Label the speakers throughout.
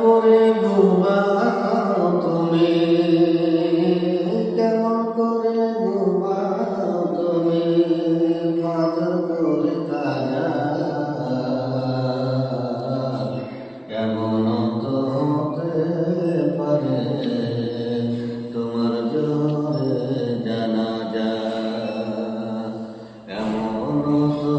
Speaker 1: করে ঘুমাও তুমি। কেমন করে ঘুমাও তুমি। মাদর করে কাজা কেমন তো হতে পারে তোমার জোরে জানা যায়। এমন তো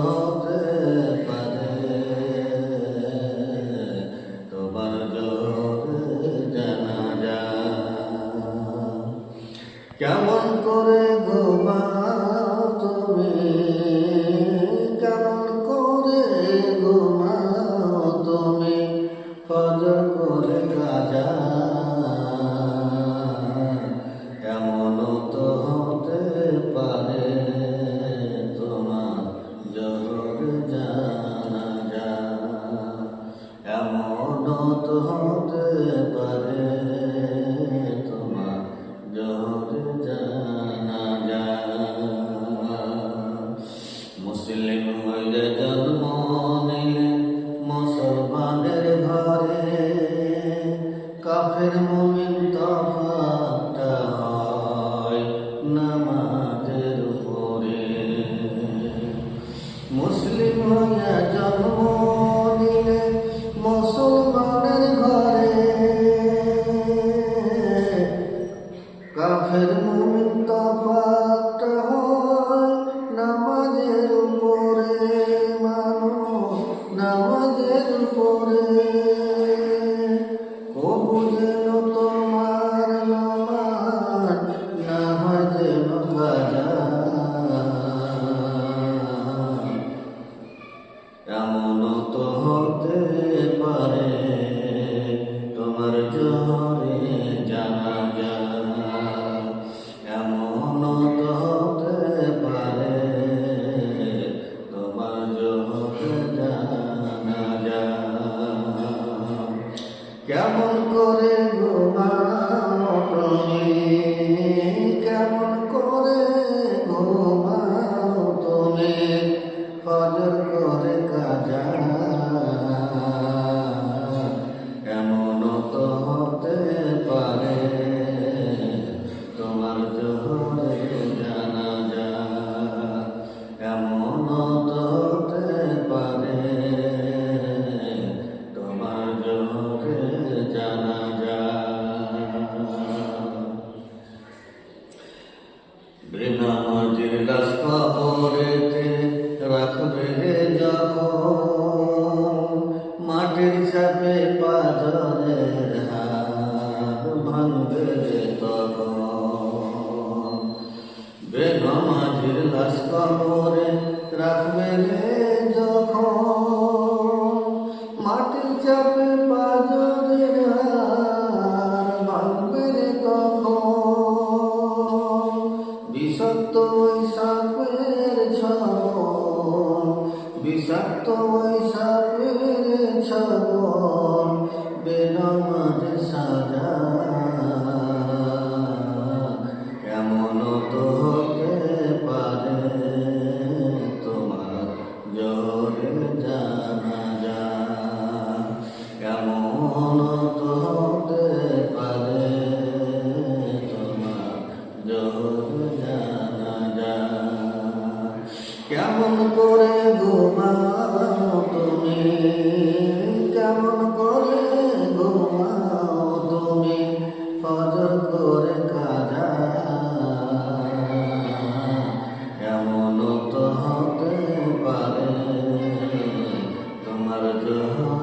Speaker 1: কেমন করে ঘুমাও তুমি? কেমন করে ঘুমাও তুমি? ফজর করে কাজা এমন তো হতে পারে তোমার জোর জানা যায় এমন তো হতে পারে মুসলিম হইলে জন্ম নিলে মুসলমানের ঘরে কাফের মুমিন তফাতটা হয় নামাজের উপরে মুসলিম হইয়া জন্ম পারে তোমার জোরে জানা যায়। এমন তো হতে পারে তোমার জোরে জানা কেমন করে বেনামাজির লাশ কবরে রাখবে যখন। মাটির চাপে পাজরের হার ভাঙবে তখন। বিষাক্ত ওই সাপের ছবল, বিষাক্ত ওই সাপের ছবল বেনামাজ Lord.